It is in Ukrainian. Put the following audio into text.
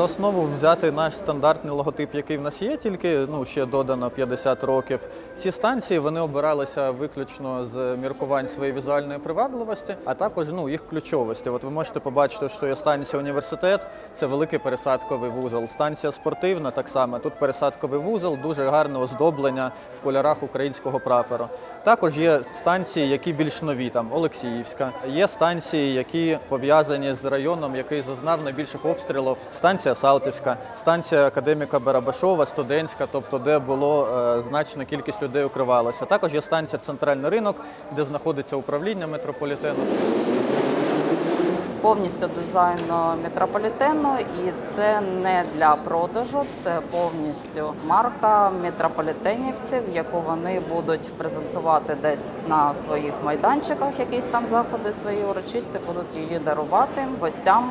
основу взяти наш стандартний логотип, який в нас є, тільки ну ще додано 50 років. Ці станції вони обиралися виключно з міркувань своєї візуальної привабливості, а також ну їх ключовості. От ви можете побачити, що є станція університет, це великий пересадковий вузол. Станція спортивна так само. Тут пересадковий вузол, дуже гарне оздоблення в кольорах українського прапору. Також є станції, які більш нові, там Олексіївська. Є станції, які пов'язані з районом, який зазнав найбільших обстрілів. Станція Салтівська, станція академіка Барабашова, студентська, тобто де було е, значна кількість людей укривалася. Також є станція Центральний ринок, де знаходиться управління метрополітену. повністю дизайн метрополітену, і це не для продажу, це повністю марка метрополітенівців, яку вони будуть презентувати десь на своїх майданчиках, якісь там заходи свої урочисті, будуть її дарувати гостям